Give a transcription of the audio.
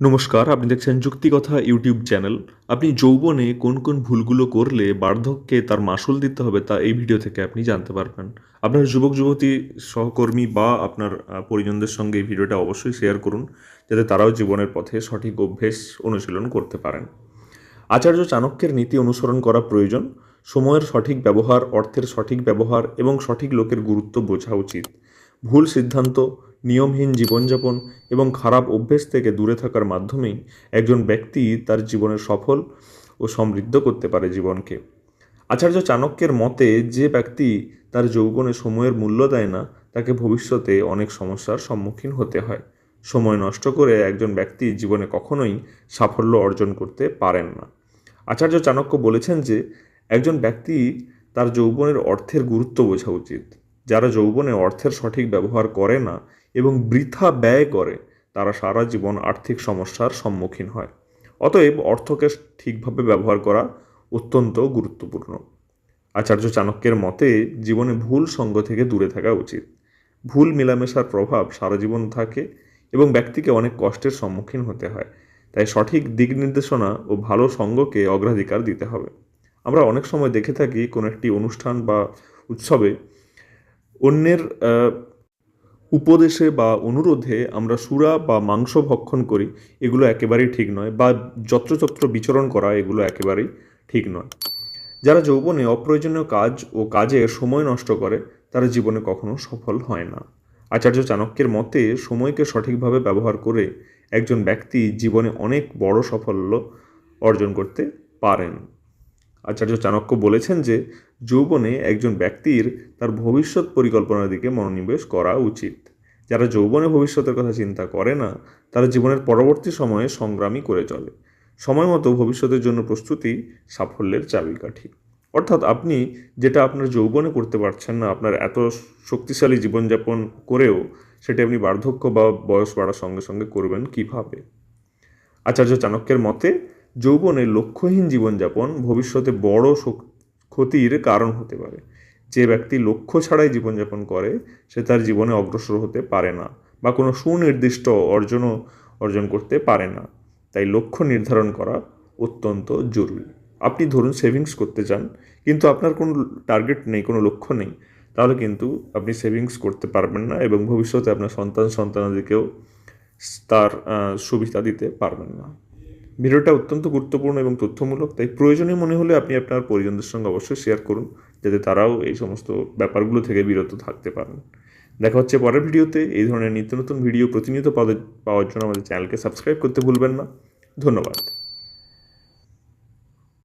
নমস্কার, আপনি দেখছেন যুক্তিকথা ইউটিউব চ্যানেল। আপনি যৌবনে কোন কোন ভুলগুলো করলে বার্ধক্যে তার মাসুল দিতে হবে তা এই ভিডিও থেকে আপনি জানতে পারবেন। আপনার যুবক, যুবতী, সহকর্মী বা আপনার পরিজনদের সঙ্গে এই ভিডিওটা অবশ্যই শেয়ার করুন, যাতে তারাও জীবনের পথে সঠিক অভ্যেস অনুশীলন করতে পারেন। আচার্য চাণক্যের নীতি অনুসরণ করা প্রয়োজন। সময়ের সঠিক ব্যবহার, অর্থের সঠিক ব্যবহার এবং সঠিক লোকের গুরুত্ব বোঝা উচিত। ভুল সিদ্ধান্ত নিয়মহীন জীবনযাপন এবং খারাপ অভ্যেস থেকে দূরে থাকার মাধ্যমেই একজন ব্যক্তি তার জীবনে সফল ও সমৃদ্ধ করতে পারে জীবনকে। আচার্য চাণক্যের মতে, যে ব্যক্তি তার যৌবনে সময়ের মূল্য দেয় না, তাকে ভবিষ্যতে অনেক সমস্যার সম্মুখীন হতে হয়। সময় নষ্ট করে একজন ব্যক্তি জীবনে কখনোই সাফল্য অর্জন করতে পারেন না। আচার্য চাণক্য বলেছেন যে, একজন ব্যক্তি তার যৌবনের অর্থের গুরুত্ব বোঝা উচিত। যারা যৌবনে অর্থের সঠিক ব্যবহার করে না এবং বৃথা ব্যয় করে, তারা সারা জীবন আর্থিক সমস্যার সম্মুখীন হয়। অতএব অর্থকে ঠিকভাবে ব্যবহার করা অত্যন্ত গুরুত্বপূর্ণ। আচার্য চাণক্যের মতে, জীবনে ভুল সঙ্গ থেকে দূরে থাকা উচিত। ভুল মেলামেশার প্রভাব সারা জীবন থাকে এবং ব্যক্তিকে অনেক কষ্টের সম্মুখীন হতে হয়। তাই সঠিক দিক নির্দেশনা ও ভালো সঙ্গকে অগ্রাধিকার দিতে হবে। আমরা অনেক সময় দেখে থাকি, কোনো একটি অনুষ্ঠান বা উৎসবে অন্যের উপদেশে বা অনুরোধে আমরা সুরা বা মাংস ভক্ষণ করি, এগুলো একেবারেই ঠিক নয়, বা যত্রতত্র বিচরণ করা এগুলো একেবারেই ঠিক নয়। যারা যৌবনে অপ্রয়োজনীয় কাজ ও কাজে সময় নষ্ট করে, তারা জীবনে কখনো সফল হয় না। আচার্য চাণক্যের মতে, সময়কে সঠিকভাবে ব্যবহার করে একজন ব্যক্তি জীবনে অনেক বড় সাফল্য অর্জন করতে পারেন। আচার্য চাণক্য বলেছেন যে, যৌবনে একজন ব্যক্তির তার ভবিষ্যৎ পরিকল্পনার দিকে মনোনিবেশ করা উচিত। যারা যৌবনে ভবিষ্যতের কথা চিন্তা করে না, তারা জীবনের পরবর্তী সময়ে সংগ্রামী করে চলে। সময় মতো ভবিষ্যতের জন্য প্রস্তুতি সাফল্যের চাবিকাঠি। অর্থাৎ আপনি যেটা আপনার যৌবনে করতে পারছেন না, আপনার এত শক্তিশালী জীবনযাপন করেও সেটা আপনি বার্ধক্য বা বয়স বাড়ার সঙ্গে সঙ্গে করবেন কীভাবে? আচার্য চাণক্যের মতে যৌবনে লক্ষ্যহীন জীবনযাপন ভবিষ্যতে বড় ক্ষতির কারণ হতে পারে। যে ব্যক্তি লক্ষ্য ছাড়াই জীবনযাপন করে, সে তার জীবনে অগ্রসর হতে পারে না বা কোনো সুনির্দিষ্ট অর্জনও অর্জন করতে পারে না। তাই লক্ষ্য নির্ধারণ করা অত্যন্ত জরুরি। আপনি ধরুন সেভিংস করতে চান, কিন্তু আপনার কোনো টার্গেট নেই, কোনো লক্ষ্য নেই, তাহলে কিন্তু আপনি সেভিংস করতে পারবেন না এবং ভবিষ্যতে আপনার সন্তান সন্তানাদিকেও তার সুবিধা দিতে পারবেন না। ভিডিওটা অত্যন্ত গুরুত্বপূর্ণ এবং তথ্যমূলক, তাই প্রয়োজনীয় মনে হলে আপনি আপনার পরিজনদের সঙ্গে অবশ্যই শেয়ার করুন, যাতে তারাও এই সমস্ত ব্যাপারগুলো থেকে বিরত থাকতে পারেন। দেখা হচ্ছে পরের ভিডিওতে। এই ধরনের নিত্য নতুন ভিডিও প্রতিনিয়ত পাওয়ার জন্য আমাদের চ্যানেলকে সাবস্ক্রাইব করতে ভুলবেন না। ধন্যবাদ।